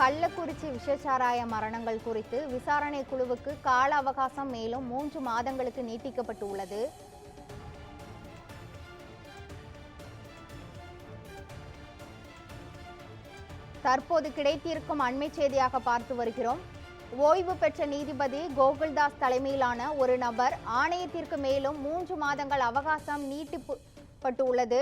கள்ளக்குறிச்சி விஷச்சாராய மரணங்கள் குறித்து விசாரணை குழுவுக்கு கால அவகாசம் மேலும் மூன்று மாதங்களுக்கு நீட்டிக்கப்பட்டு உள்ளது தற்போது கிடைத்திருக்கும் அண்மை செய்தியாக பார்த்து வருகிறோம். ஓய்வு பெற்ற நீதிபதி கோகுல்தாஸ் தலைமையிலான ஒரு நபர் ஆணையத்திற்கு மேலும் மூன்று மாதங்கள் அவகாசம் நீட்டிக்கப்பட்டுள்ளது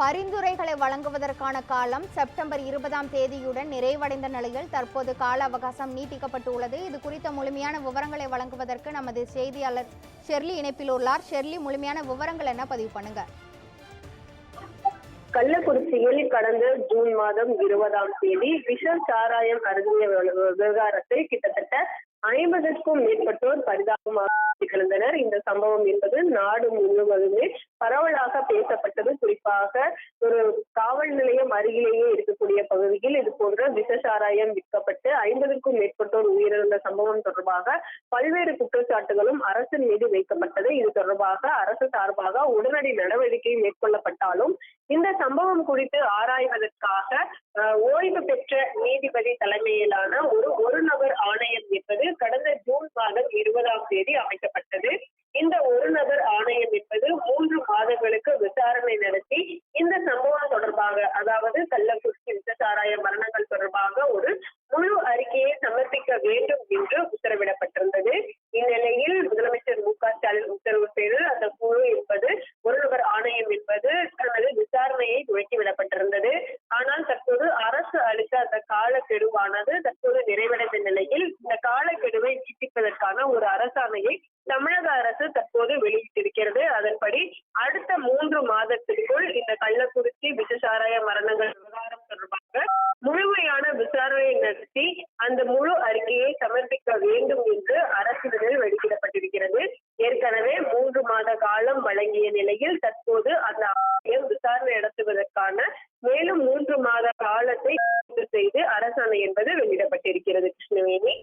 பரிந்துரைகளை வழங்குவதற்கான காலம் செப்டம்பர் இருபதாம் தேதியுடன் நிறைவடைந்த நிலையில் தற்போது கால அவகாசம் நீட்டிக்கப்பட்டுள்ளது. இது குறித்த முழுமையான விவரங்களை வழங்குவதற்கு நமது செய்தியாளர் ஷெர்லி இணைப்பில் உள்ளார். ஷெர்லி முழுமையான விவரங்கள் என்ன பதிவு பண்ணுங்க? கள்ளக்குறிச்சியில் கடந்த ஜூன் மாதம் இருபதாம் தேதி விஷ சாராயம் அருந்திய விவகாரத்தை கிட்டத்தட்ட ஐம்பதுக்கும் மேற்பட்டோர் பரிதாபமாக திகழ்ந்தனர் இந்த சம்பவம் என்பது நாடு முழுவதுமே பரவலாக பேசப்பட்டது. குறிப்பாக ஒரு காவல் நிலையம் அருகிலேயே இருக்கக்கூடிய பகுதியில் இது போன்ற விஷ சாராயம் விற்கப்பட்டு ஐம்பதுக்கும் மேற்பட்டோர் உயிரிழந்த சம்பவம் தொடர்பாக பல்வேறு குற்றச்சாட்டுகளும் அரசின் மீது வைக்கப்பட்டது. இது தொடர்பாக அரசு சார்பாக உடனடி நடவடிக்கை மேற்கொள்ளப்பட்டாலும் இந்த சம்பவம் குறித்து ஆராய்வதற்காக ஓய்வு பெற்ற நீதிபதி தலைமையிலான ஒரு ஒரு நபர் ஆணையம் என்பது கடந்த ஜூன் மாதம் இருபதாம் தேதி அமைக்கப்பட்டது இந்த ஒரு நபர் ஆணையம் என்பது அவர்களுக்கு விசாரணை நடத்தி இந்த சம்பவம் தொடர்பாக அதாவது கள்ளக்குறிச்சி விசசாராய மரணங்கள் தொடர்பாக ஒரு முழு அறிக்கையை சமர்ப்பிக்க வேண்டும் என்று உத்தரவிடப்பட்டிருந்தது. இந்நிலையில் முதலமைச்சர் மு க ஸ்டாலின் உத்தரவு பேரில் அந்த குழு என்பது ஒரு நபர் ஆணையம் என்பது தனது விசாரணையை துவக்கிவிடப்பட்டிருந்தது. ஆனால் தற்போது அரசு அளித்த அந்த காலக்கெடுவானது தற்போது நிறைவடைந்த நிலையில் இந்த காலக்கெடுவை நீட்டிப்பதற்கான ஒரு அரசாணையை தமிழக அரசு தற்போது வெளியிட்டிருக்கிறது அதன்படி அடுத்த மூன்று மாதத்திற்குள் இந்த கள்ளக்குறிச்சி விஷசாராய மரணங்கள் விவகாரம் தொடர்பாக முழுமையான விசாரணை அந்த முழு அறிக்கையை சமர்ப்பிக்க வேண்டும் என்று அரசிதழில் வெளியிடப்பட்டிருக்கிறது. ஏற்கனவே மூன்று மாத காலம் வழங்கிய நிலையில் தற்போது அந்த ஆணையம் விசாரணை நடத்துவதற்கான மேலும் மூன்று மாத காலத்தை செய்து அரசாணை என்பது வெளியிடப்பட்டிருக்கிறது. கிருஷ்ணவேணி.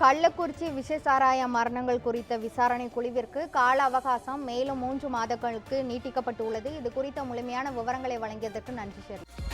கள்ளக்குறிச்சி விஷசாராய மரணங்கள் குறித்த விசாரணை குழுவிற்கு கால அவகாசம் மேலும் மூன்று மாதங்களுக்கு நீட்டிக்கப்பட்டுள்ளது. இது குறித்த முழுமையான விவரங்களை வழங்கியதற்கு நன்றி ஷெர்லி